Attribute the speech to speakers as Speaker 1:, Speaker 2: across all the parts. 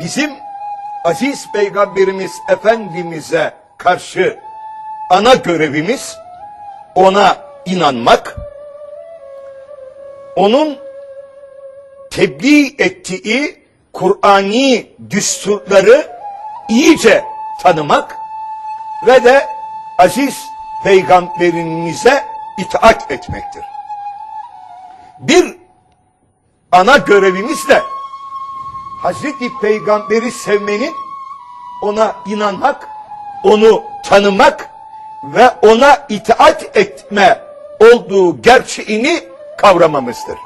Speaker 1: bizim aziz peygamberimiz Efendimiz'e karşı ana görevimiz ona inanmak, onun tebliğ ettiği Kur'ani düsturları iyice tanımak ve de aziz peygamberimize itaat etmektir. Bir ana görevimiz de Hazreti Peygamberi sevmenin, ona inanmak, onu tanımak ve ona itaat etme olduğu gerçeğini kavramamızdır.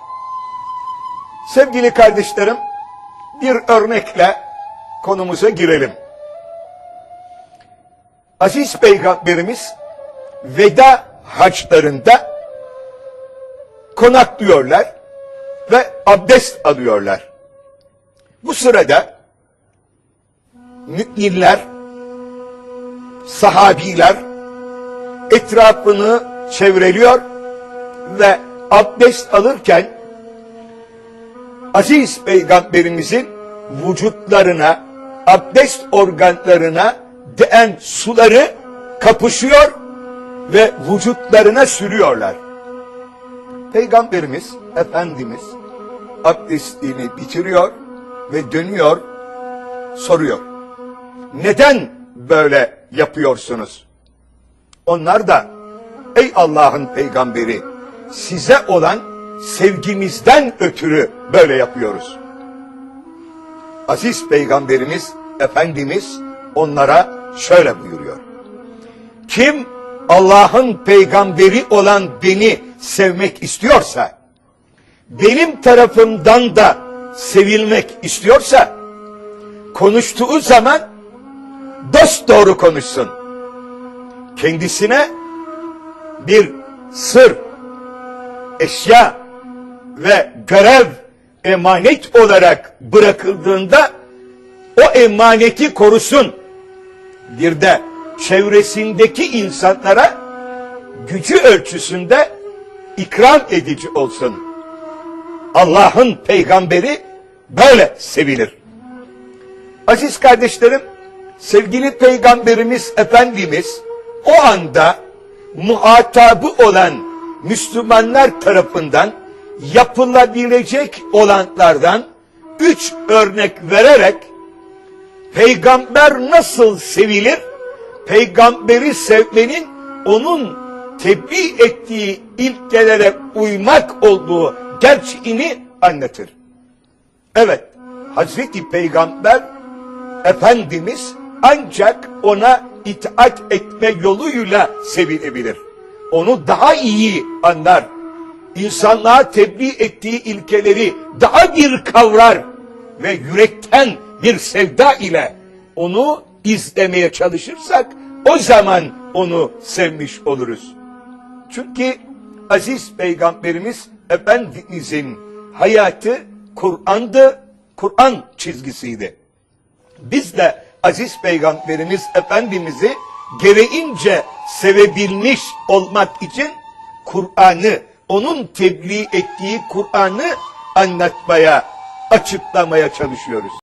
Speaker 1: Sevgili kardeşlerim, bir örnekle konumuza girelim. Aziz Peygamberimiz veda haçlarında konaklıyorlar ve abdest alıyorlar. Bu sırada müminler, sahabiler etrafını çevreliyor ve abdest alırken aziz peygamberimizin vücutlarına, abdest organlarına değen suları kapışıyor ve vücutlarına sürüyorlar. Peygamberimiz, Efendimiz abdestini bitiriyor ve dönüyor, soruyor. Neden böyle yapıyorsunuz? Onlar da, ey Allah'ın peygamberi, size olan sevgimizden ötürü böyle yapıyoruz. Aziz peygamberimiz, Efendimiz onlara şöyle buyuruyor. Kim Allah'ın peygamberi olan beni sevmek istiyorsa, benim tarafımdan da sevilmek istiyorsa, konuştuğu zaman dost doğru konuşsun. Kendisine bir sır, eşya ve görev emanet olarak bırakıldığında o emaneti korusun. Bir de çevresindeki insanlara gücü ölçüsünde ikram edici olsun. Allah'ın peygamberi böyle sevilir. Aziz kardeşlerim, sevgili peygamberimiz Efendimiz o anda muhatabı olan Müslümanlar tarafından yapılabilecek olanlardan üç örnek vererek peygamber nasıl sevilir? Peygamberi sevmenin onun tebliğ ettiği ilkelere uymak olduğu gerçeğini anlatır. Evet, Hazreti Peygamber Efendimiz ancak ona itaat etme yoluyla sevilebilir. Onu daha iyi anlar. İnsanlığa tebliğ ettiği ilkeleri daha bir kavrar ve yürekten bir sevda ile onu izlemeye çalışırsak o zaman onu sevmiş oluruz. Çünkü aziz peygamberimiz Efendimizin hayatı Kur'an'dı, Kur'an çizgisiydi. Biz de aziz peygamberimiz Efendimiz'i gereğince sevebilmiş olmak için Kur'an'ı, onun tebliğ ettiği Kur'an'ı anlatmaya, açıklamaya çalışıyoruz.